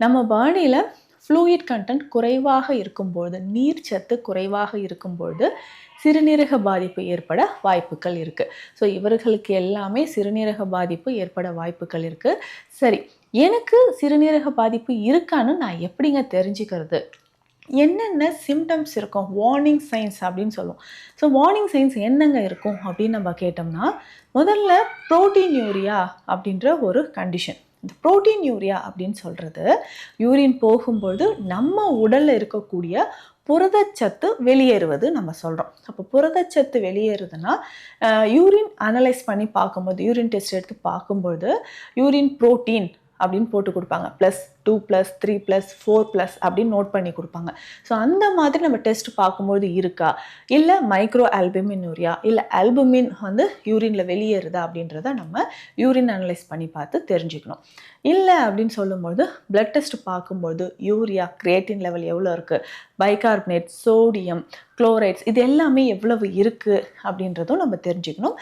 நம்ம பாடியில் fluid content குறைவாக இருக்கும்பொழுது நீர் சத்து குறைவாக இருக்கும்பொழுது சிறுநீரக பாதிப்பு ஏற்பட வாய்ப்புகள் இருக்குது ஸோ இவர்களுக்கு எல்லாமே சிறுநீரக பாதிப்பு ஏற்பட வாய்ப்புகள் இருக்குது சரி எனக்கு சிறுநீரக பாதிப்பு இருக்கான்னு நான் எப்படிங்க தெரிஞ்சுக்கிறது? என்னென்ன சிம்டம்ஸ் இருக்கும்? வார்னிங் சைன்ஸ் அப்படின்னு சொல்லுவோம். ஸோ வார்னிங் சைன்ஸ் என்னங்க இருக்கும் அப்படின்னு நம்ம கேட்டோம்னா முதல்ல ப்ரோட்டீன் யூரியா அப்படின்ற ஒரு கண்டிஷன் இந்த புரோட்டீன் யூரியா அப்படின்னு சொல்கிறது யூரின் போகும்பொழுது நம்ம உடலில் இருக்கக்கூடிய புரதச்சத்து வெளியேறுவது நம்ம சொல்கிறோம் அப்போ புரதச்சத்து வெளியேறுதுன்னா யூரின் அனலைஸ் பண்ணி பார்க்கும்போது யூரின் டெஸ்ட் எடுத்து பார்க்கும்பொழுது யூரின் புரோட்டீன் அப்படின்னு போட்டு கொடுப்பாங்க. Plus two plus three plus four plus அப்படின்னு நோட் பண்ணி கொடுப்பாங்க. ஸோ அந்த மாதிரி நம்ம டெஸ்ட் பார்க்கும்போது இருக்கா? இல்லை மைக்ரோ ஆல்புமின் யூரியா இல்லை ஆல்புமின் வந்து யூரினில் வெளியேறுதா அப்படின்றத நம்ம யூரின் அனலைஸ் பண்ணி பார்த்து தெரிஞ்சுக்கணும். இல்லை அப்படின்னு சொல்லும்போது பிளட் டெஸ்ட் பார்க்கும்போது யூரியா கிரியேட்டின் லெவல் எவ்வளோ இருக்குது பைகார்பனேட் சோடியம் குளோரைட்ஸ் இது எல்லாமே எவ்வளவு இருக்குது அப்படின்றதும் நம்ம தெரிஞ்சுக்கணும்.